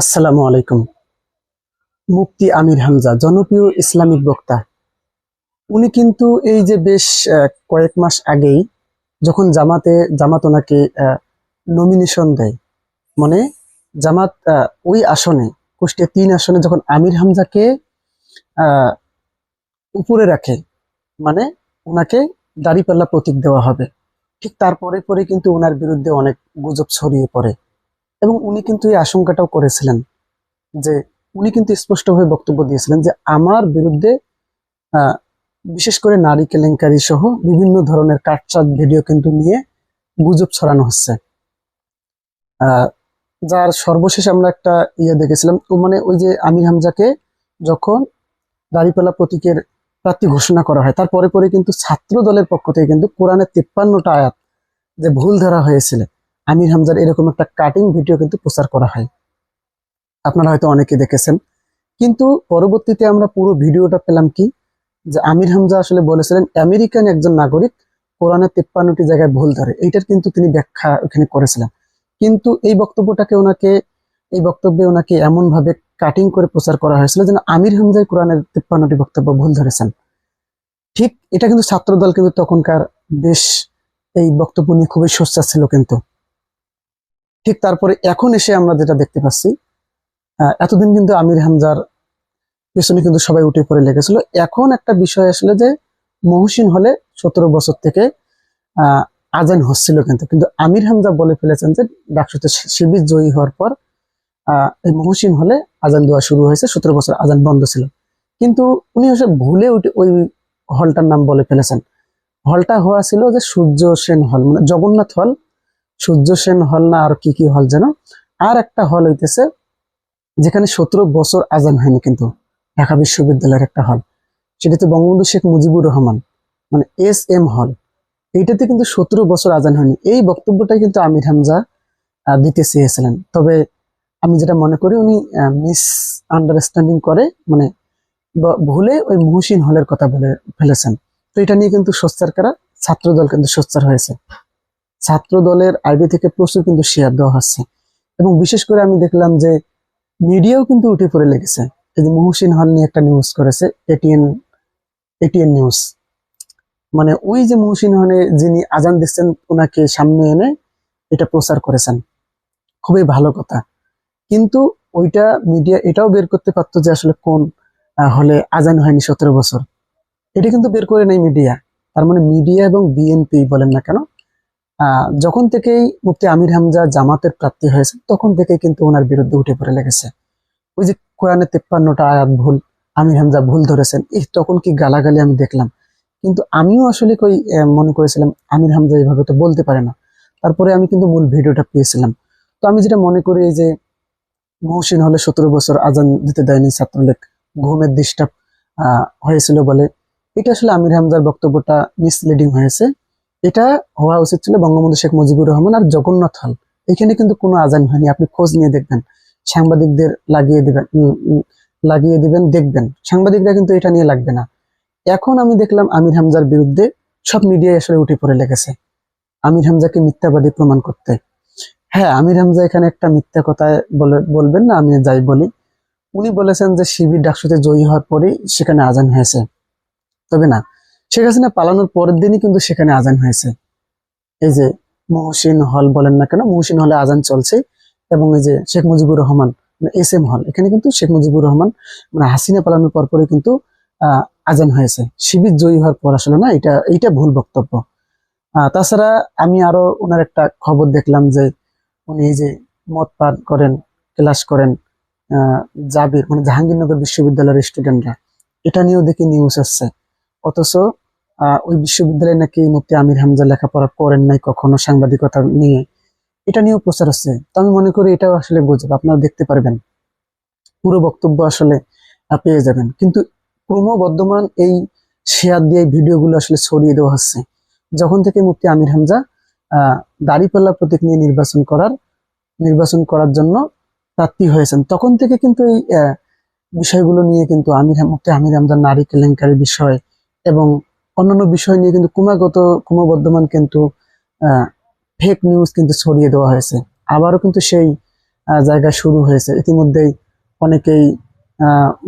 আসসালামু আলাইকুম। মুক্তি আমির হামজা, জনপ্রিয় ইসলামিক বক্তা। উনি কিন্তু এই যে বেশ কয়েক মাস আগেই যখন জামাতে, জামাত ওনাকে নমিনেশন দেয় মানে জামাত ওই আসনে, কুষ্টিয়া তিন আসনে যখন আমির হামজাকে উপরে রাখে মানে ওনাকে দাড়িপাল্লা প্রতীক দেওয়া হবে, ঠিক তারপরে পরে কিন্তু ওনার বিরুদ্ধে অনেক গুজব ছড়িয়ে পড়ে। এবং উনি কিন্তু এই আশঙ্কাটাও করেছিলেন যে উনি কিন্তু স্পষ্টভাবে বক্তব্য দিয়েছিলেন যে আমার বিরুদ্ধে বিশেষ করে নারী কেলেঙ্কারি সহ বিভিন্ন ধরনের কাটচাট ভিডিও কিন্তু নিয়ে গুজব ছড়ানো হচ্ছে। যার সর্বশেষ আমরা একটা ইয়ে দেখেছিলাম মানে ওই যে আমির হামজাকে যখন দাড়িপাল্লা প্রতীকের প্রার্থী ঘোষণা করা হয় তারপরে পরে কিন্তু ছাত্র দলের পক্ষ থেকে কিন্তু কোরআনের তিপ্পান্নটা আয়াত যে ভুল ধরা হয়েছিল আমির হামজার এরকম একটা কাটিং ভিডিও কিন্তু প্রচার করা হয়। আপনারা হয়তো অনেকে দেখেছেন। কিন্তু পরবর্তীতে আমরা পুরো ভিডিওটা পেলাম কি? যে আমির হামজা আসলে বলেছিলেন, আমেরিকান একজন নাগরিক কোরআনের তিপ্পান্নটি জায়গায় ভুল ধরে। এইটার কিন্তু তিনি ব্যাখ্যা ওখানে করেছিলেন। কিন্তু এই বক্তব্যটাকে ওনাকে এই বক্তব্যে ওনাকে এমন ভাবে কাটিং করে প্রচার করা হয়েছিল যেন আমির হামজাই কোরআনের তিপ্পান্নটি বক্তব্য ভুল ধরেছেন। ঠিক এটা কিন্তু ছাত্রদল কিন্তু তখনকার বেশ এই বক্তব্য নিয়ে খুবই সোচ্চার ছিল কিন্তু। ঠিক তারপরে এখন এসে আমরা যেটা দেখতে পাচ্ছি এতদিন কিন্তু আমির হামজার পেছনে কিন্তু সবাই উঠে পড়ে লেগেছিল। এখন একটা বিষয় আসলে যে মহসিন হলে সতেরো বছর থেকে আজান হচ্ছিল কিন্তু। কিন্তু আমির হামজা বলে ফেলেছেন যে ডাকসুতে শিবির জয়ী হওয়ার পর এই মহসিন হলে আজান দেওয়া শুরু হয়েছে, সতেরো বছর আজান বন্ধ ছিল। কিন্তু উনি হচ্ছে ভুলে উঠে ওই হলটার নাম বলে ফেলেছেন। হলটা হওয়া ছিল যে সূর্য সেন হল মানে জগন্নাথ হল সূর্য সেন হল না আর কি কি হল যেন? আর একটা হল হইতেছে, যেখানে সতেরো বছর আজান হয়নি কিন্তু, ঢাকা বিশ্ববিদ্যালয়ের একটা হল। সেটাতে বঙ্গবন্ধু শেখ মুজিবুর রহমান মানে এস এম হল। এইটাতে কিন্তু সতেরো বছর আজান হয়নি। এই বক্তব্যটাই কিন্তু আমির হামজা দিতে চেয়েছিলেন। তবে আমি যেটা মনে করি, উনি মিস আন্ডারস্ট্যান্ডিং করে মানে ভুলে ওই মহসিন হলের কথা বলে ফেলেছেন। তো এটা নিয়ে কিন্তু সোচ্চার করা ছাত্রদল কিন্তু সোচ্চার হয়েছে। ছাত্র দলের আইডি থেকে প্রচুর কিন্তু শেয়ার দেওয়া হচ্ছে। এবং বিশেষ করে আমি দেখলাম যে মিডিয়াও কিন্তু উঠে পড়ে লেগেছে। এই যে মহসিন হল নিয়ে একটা নিউজ করেছে এটিএন এটিএন নিউজ মানে ওই যে মহসিন হলে যিনি আজান দিচ্ছেন, ওনাকে সামনে এনে এটা প্রচার করেছেন। খুবই ভালো কথা। কিন্তু ওইটা মিডিয়া এটাও বের করতে পারতো যে আসলে কোন হলে আজান হয়নি সতেরো বছর। এটা কিন্তু বের করে নেই মিডিয়া তার মানে মিডিয়া এবং বিএনপি বলেন না কেন যখন থেকেই মুক্তি আমির হামজা জামাতের প্রাপ্তি হয়েছে তখন থেকেই কিন্তু ওনার বিরুদ্ধে উঠে পড়ে লেগেছে। ওই যে কোরআনের তেপ্পান্নটা আয়াত ভুল, আমির হামজা ভুল ধরেছেন এই তখন কি গালাগালি আমি দেখলাম। কিন্তু আমিও আসলে কই মনে করেছিলাম আমির হামজা এইভাবে তো বলতে পারে না। তারপরে আমি কিন্তু মূল ভিডিওটা পেয়েছিলাম। তো আমি যেটা মনে করি, এই যে মহসিন হলে সতেরো বছর আজান দিতে দেয়নি ছাত্রলীগ, ঘুমের ডিস্টার্ব হয়েছিল বলে, এটা আসলে আমির হামজার বক্তব্যটা মিসলিডিং হয়েছে। এটা হওয়া উচিত ছিল বঙ্গবন্ধু শেখ মুজিবুর রহমান আর জগন্নাথ হল। এখানে কিন্তু কোনো আজান হয়নি। আপনি খোঁজ নিয়ে দেখবেন। সাংবাদিকদের লাগিয়ে দিবেন লাগিয়ে দিবেন, দেখবেন। সাংবাদিকরা কিন্তু এটা নিয়ে লাগবে না। এখন আমি দেখলাম আমির হামজার বিরুদ্ধে সব মিডিয়ায় আসলে উঠে পড়ে লেগেছে। আমির হামজাকে মিথ্যাবাদী প্রমাণ করতে। হ্যাঁ আমির হামজা এখানে একটা মিথ্যা কথা বলে, বলবেন না, আমি যাই বলি। উনি বলেছেন যে শিবির ডাকসুতে জয়ী হওয়ার পরেই সেখানে আজান হয়েছে। তবে না শেখ হাসিনা পালানোর পরের দিনই কিন্তু সেখানে আজান হয়েছে। এই যে মহসিন হল বলেন না কেন, মহসিন হলে আজান চলছে এবং এই যে Sheikh Mujibur Rahman S M hall, এখানে কিন্তু শেখ মুজিবুর রহমান মানে হাসিনা পালানোর পর পরে কিন্তু আজান হয়েছে। শিবির জয়ী হওয়ার পর আসলে না, এটা, এইটা ভুল বক্তব্য। তাছাড়া আমি আরও ওনার একটা খবর দেখলাম যে উনি এই যে মদ পান করেন, ক্লাস করেন জাবির মানে জাহাঙ্গীরনগর বিশ্ববিদ্যালয়ের স্টুডেন্টরা এটা নিয়েও দেখি নিউজ আসছে। অথচ ওই বিশ্ববিদ্যালয়ে নাকি মুফতি আমির হামজা লেখাপড়া করেন নাই কখনো সাংবাদিকতা নিয়ে? এটা নিয়েও প্রচার হচ্ছে। তো আমি মনে করি এটাও আসলে গুজব। আপনারা দেখতে পারবেন। পুরো বক্তব্য আসলে পেয়ে যাবেন। কিন্তু ক্রমবর্ধমান এই শেয়ার দিয়ে ভিডিওগুলো আসলে ছড়িয়ে দেওয়া হচ্ছে। যখন থেকে মুফতি আমির হামজা দাড়িপাল্লা প্রতীক নিয়ে নির্বাচন করার নির্বাচন করার জন্য প্রার্থী হয়েছেন, তখন থেকে কিন্তু এই বিষয়গুলো নিয়ে কিন্তু আমির মুফতি আমির হামজার নারী কেলেঙ্কারি বিষয় এবং অন্যান্য বিষয় নিয়ে কিন্তু ক্রমাগত ক্রমবর্ধমান কিন্তু ফেক নিউজ কিন্তু ছড়িয়ে দেওয়া হয়েছে। আবারও কিন্তু সেই আহ, জায়গায় শুরু হয়েছে। ইতিমধ্যেই অনেকেই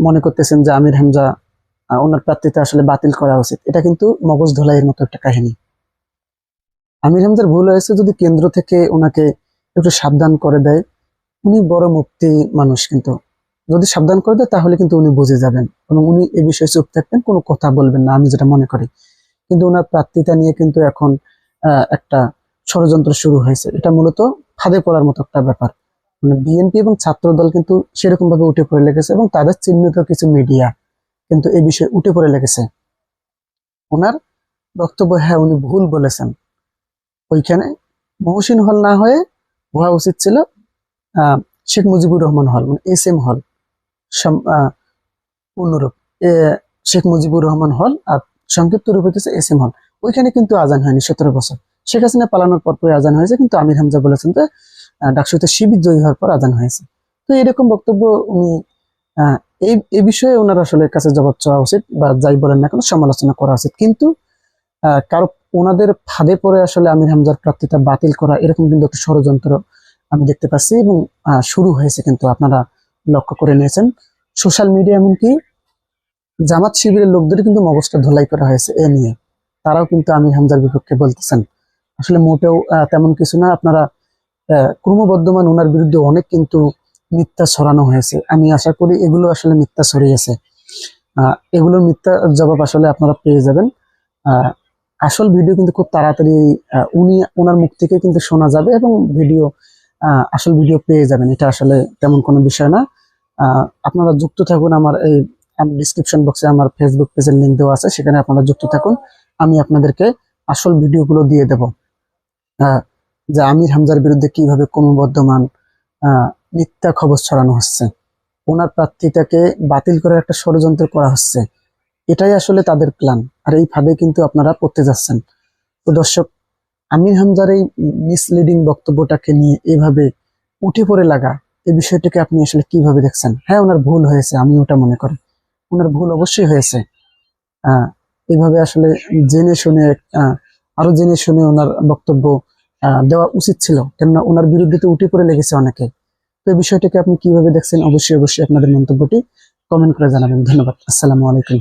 মনে করতেছেন যে আমির হামজা ওনার প্রার্থিতা আসলে বাতিল করা উচিত। এটা কিন্তু মগজ ধোলাইয়ের মতো একটা কাহিনী। আমির হামজার ভুল হয়েছে যদি কেন্দ্র থেকে ওনাকে একটু সাবধান করে দেয়। উনি বড় মুক্তি মানুষ কিন্তু। যদি সাবধান করে দেয়, তাহলে কিন্তু উনি বুঝে যাবেন এবং উনি এ বিষয়ে চুপ থাকবেন, কোনো কথা বলবেন না, আমি যেটা মনে করি। কিন্তু ওনার প্রার্থিতা নিয়ে কিন্তু এখন একটা ষড়যন্ত্র শুরু হয়েছে। এটা মূলত ফাঁদে পড়ার মতো একটা ব্যাপার। মানে বিএনপি এবং ছাত্র দল কিন্তু সেরকম ভাবে উঠে পড়ে লেগেছে এবং তাদের চিহ্নিত কিছু মিডিয়া কিন্তু এই বিষয়ে উঠে পড়ে লেগেছে। ওনার বক্তব্য হ্যাঁ উনি ভুল বলেছেন। ওইখানে মহসিন হল না হয়ে হওয়া উচিত ছিল শেখ মুজিবুর রহমান হল মানে এস এম হল। পূর্ণরূপ শেখ মুজিবুর রহমান হল আর সংক্ষিপ্ত রূপ হচ্ছে এস এম হল। ওইখানে কিন্তু আজান হয়নি সতেরো বছর। শেখ হাসিনা পালানোর পর পরে আজান হয়েছে, কিন্তু আমির হামজা বলেছেন যে ডাকসুতে শিবির জয়ী হওয়ার পর আজান হয়েছে। তো এরকম বক্তব্য উনি এই এই বিষয়ে ওনার আসলে কাছে জবাব চাওয়া উচিত বা যাই বলেন না কেন সমালোচনা করা উচিত। কিন্তু কারও ওনাদের ফাঁদে পড়ে আসলে আমির হামজার প্রার্থিতা বাতিল করা এরকম কিন্তু একটা ষড়যন্ত্র আমি দেখতে পাচ্ছি এবং শুরু হয়েছে কিন্তু আপনারা লক্ষ্য করে নিয়েছেন। সোশ্যাল মিডিয়া এমনকি জামাত শিবিরের লোকদের কিন্তু মগজটা ধোলাই করা হয়েছে এ নিয়ে। তারাও কিন্তু আমির হামজার বিপক্ষে বলতেছেন। আসলে মোটেও তেমন কিছু না। আপনারা ক্রমবর্ধমান ওনার বিরুদ্ধে অনেক কিন্তু মিথ্যা ছড়ানো হয়েছে। আমি আশা করি এগুলো আসলে মিথ্যা ছড়িয়েছে। আহ, এগুলোর মিথ্যা জবাব আসলে আপনারা পেয়ে যাবেন। আসল ভিডিও কিন্তু খুব তাড়াতাড়ি উনি ওনার মুখ থেকে কিন্তু শোনা যাবে এবং ভিডিও আসল ভিডিও পেয়ে যাবেন। এটা আসলে তেমন কোনো বিষয় না। আপনারা যুক্ত থাকুন আমার এই ডিসক্রিপশন বক্সে আমার ফেসবুক পেজের লিঙ্ক দেওয়া আছে, সেখানে আপনারা যুক্ত থাকুন। আমি আপনাদেরকে আসল ভিডিওগুলো দিয়ে দেব। যে আমির হামজার বিরুদ্ধে কীভাবে ক্রমবর্ধমান মিথ্যা খবর ছড়ানো হচ্ছে। ওনার প্রার্থীটাকে বাতিল করার একটা ষড়যন্ত্র করা হচ্ছে। এটাই আসলে তাদের প্ল্যান আর এই ফাঁদে কিন্তু আপনারা পড়তে যাচ্ছেন। তো দর্শক আমির হামজার এই মিসলিডিং বক্তব্যটাকে নিয়ে এভাবে উঠে পড়ে লাগা এই বিষয়টাকে আপনি আসলে কীভাবে দেখছেন? হ্যাঁ ওনার ভুল হয়েছে আমি ওটা মনে করি। ওনার ভুল অবশ্যই হয়েছে। আহ এইভাবে আসলে জেনে শুনে আরও জেনে শুনে ওনার বক্তব্য দেওয়া উচিত ছিল। কেননা ওনার বিরুদ্ধে তো উঠে পড়ে লেগেছে অনেকে। তো এই বিষয়টাকে আপনি কীভাবে দেখছেন? অবশ্যই অবশ্যই আপনাদের মন্তব্যটি কমেন্ট করে জানাবেন। ধন্যবাদ। আসসালামু আলাইকুম।